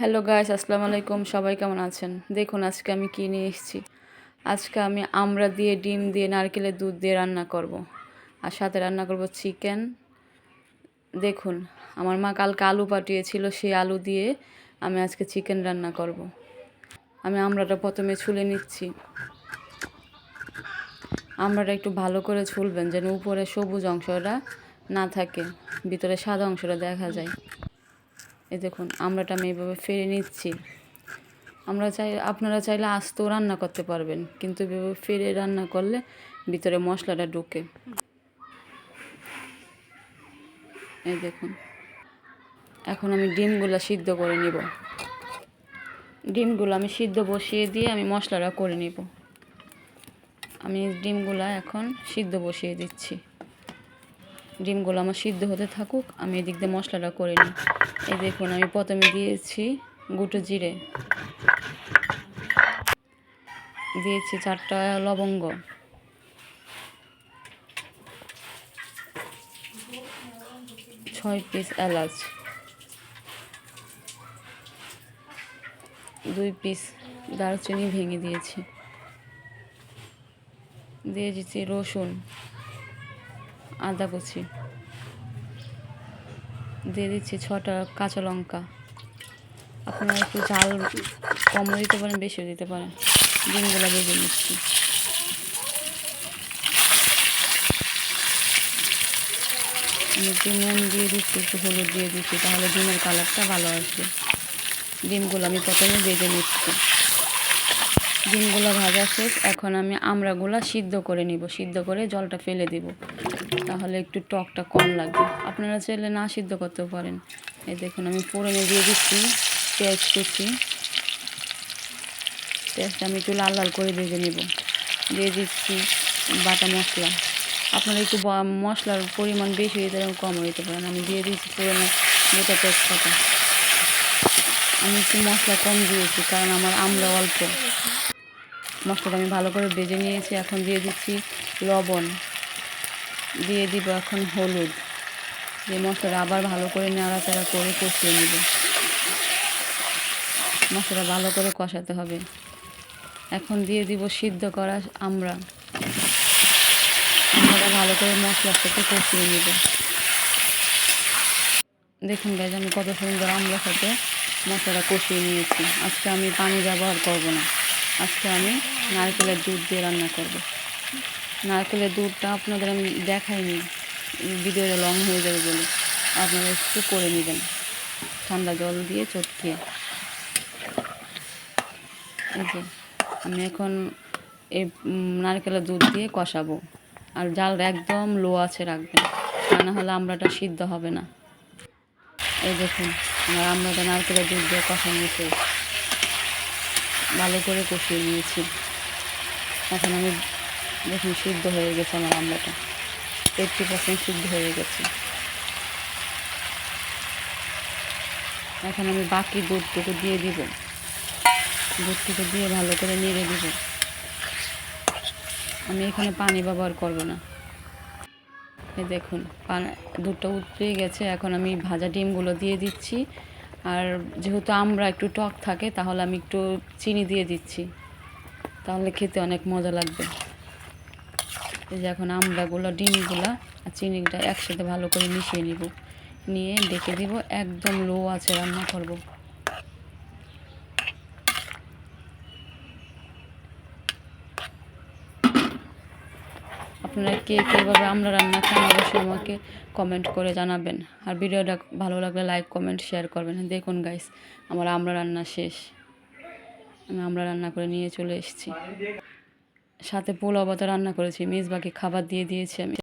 Hello guys, আসসালামু আলাইকুম। সবাই কেমন আছেন? দেখুন, আজকে আমি কী নিয়ে এসেছি। আজকে আমি আমড়া দিয়ে, ডিম দিয়ে, নারকেলের দুধ দিয়ে রান্না করব। আর সাথে রান্না করব চিকেন। দেখুন, আমার মা কালকে আলু পাঠিয়েছিল, সেই আলু দিয়ে আমি আজকে চিকেন রান্না করব। আমি আমড়াটা প্রথমে ছুলে নিচ্ছি। আমড়াটা একটু ভালো করে ছুলবেন, যেন উপরে সবুজ অংশটা না থাকে, ভিতরে সাদা অংশটা দেখা যায়। এই দেখুন আমরাটা আমি এইভাবে ফেরে নিচ্ছি। আমরা চাই আপনারা চাইলে আস্তেও রান্না করতে পারবেন, কিন্তু এভাবে ফেরে রান্না করলে ভিতরে মশলাটা ঢুকে। এই দেখুন, এখন আমি ডিমগুলো সিদ্ধ করে নিব। ডিমগুলো আমি সিদ্ধ বসিয়ে দিয়ে আমি মশলাটা করে নিব। আমি ডিমগুলো এখন সিদ্ধ বসিয়ে দিচ্ছি। ডিমগুলো আমার সিদ্ধ হতে থাকুক, আমি এদিক দিয়ে মশলাটা করে নিই। এই দেখুন, আমি প্রথমে দিয়েছি গুটো জিরে। দিয়েছি চারটা লবঙ্গ। ছয় পিস এলাচ। দুই পিস দারচিনি ভেঙে দিয়েছি। দিয়ে দিচ্ছি রসুন। আদা কুচি। দিয়ে দিচ্ছি ছটা কাঁচা লঙ্কা। আপনারা একটু ঝাল কমও দিতে পারেন, বেশিও দিতে পারেন। ডিমগুলো ভেজে নিচ্ছি। একটু নুন দিয়ে দিচ্ছি, একটু হলুদ দিয়ে দিচ্ছি, তাহলে ডিমের কালারটা ভালো আসবে। ডিমগুলো আমি প্রথমে ভেজে নিচ্ছি। ডিমগুলো ভাজা শেষ, এখন আমি আমড়াগুলো সিদ্ধ করে নিব, সিদ্ধ করে জলটা ফেলে দিব। তাহলে একটু টকটা কম লাগবে। আপনারা চাইলে না সিদ্ধ করতেও পারেন। এই দেখুন, আমি ফোড়নে দিয়ে দিচ্ছি, পেঁয়াজ কুচি। পেঁয়াজটা আমি একটু লাল লাল করে ভেজে নেব। দিয়ে দিচ্ছি বাটা মশলা। আপনারা একটু মশলার পরিমাণ বেশি হয়ে পারেন কম দিতে পারেন আমি দিয়ে দিচ্ছি পুরোনো গোটা তেজপাতা। আমি একটু মশলা কম দিয়েছি, কারণ আমার আমরা অল্প। মশলাটা আমি ভালো করে ভেজে নিয়েছি। এখন দিয়ে দিচ্ছি লবণ। দিয়ে দিব এখন হলুদ। দিয়ে মশলাটা আবার ভালো করে নাড়াচাড়া করে কষিয়ে নেব। মশলাটা ভালো করে কষাতে হবে। এখন দিয়ে দিব সিদ্ধ করা আমরা আমরাটা ভালো করে মশলার সাথে কষিয়ে নেব। দেখুন গাছ আমি কত সুন্দর আমরা সাথে মশলাটা কষিয়ে নিয়েছি। আজকে আমি পানি ব্যবহার করব না। আজকে আমি নারকেলের দুধ দিয়ে রান্না করব। নারকেলের দুধটা আপনাদের আমি দেখাইনি। ভিডিওটা লং হয়ে যাবে বলে। আপনারা একটু করে নেবেন। ঠান্ডা জল দিয়ে চটকিয়ে এই যে, আমি এখন এই নারকেলের দুধ দিয়ে কষাবো। আর জালটা একদম লো আছে রাখবেন তা না হলে আমড়াটা সিদ্ধ হবে না। এই দেখুন, আমার আমড়াটা নারকেলের দুধ দিয়ে কষানো ভালো করে কষিয়ে নিয়েছি। এখন আমি দেখুন, সিদ্ধ হয়ে গেছে আমার আমলাটা। এইটটি পার্সেন্ট সিদ্ধ হয়ে গেছে। এখন আমি বাকি দুধটুকু দিয়ে দিব। দুধটুকু দিয়ে ভালো করে নেড়ে দিব। আমি এখানে পানি ব্যবহার করব না। এই দেখুন দুধটা উতরে গেছে। এখন আমি ভাজা ডিমগুলো দিয়ে দিচ্ছি। আর যেহেতু আমরা একটু টক থাকে, তাহলে আমি একটু চিনি দিয়ে দিচ্ছি। তাহলে খেতে অনেক মজা লাগবে। এই যে এখন আমড়াগুলো, ডিমগুলো আর চিনিটা একসাথে ভালো করে মিশিয়ে নিব। নিয়ে ডেকে দিব, একদম লো আছে রান্না করব। আপনারা কে কীভাবে আমরা রান্না খান অবশ্যই আমাকে কমেন্ট করে জানাবেন। আর ভিডিওটা ভালো লাগলে লাইক কমেন্ট শেয়ার করবেন। দেখুন গাইস আমার আমরা রান্না শেষ। আমি আমরা রান্না করে নিয়ে চলে এসেছি। সাথে পোলাও ভাতা রান্না করেছি মেজবাকে খাবার দিয়ে দিয়েছি আমি।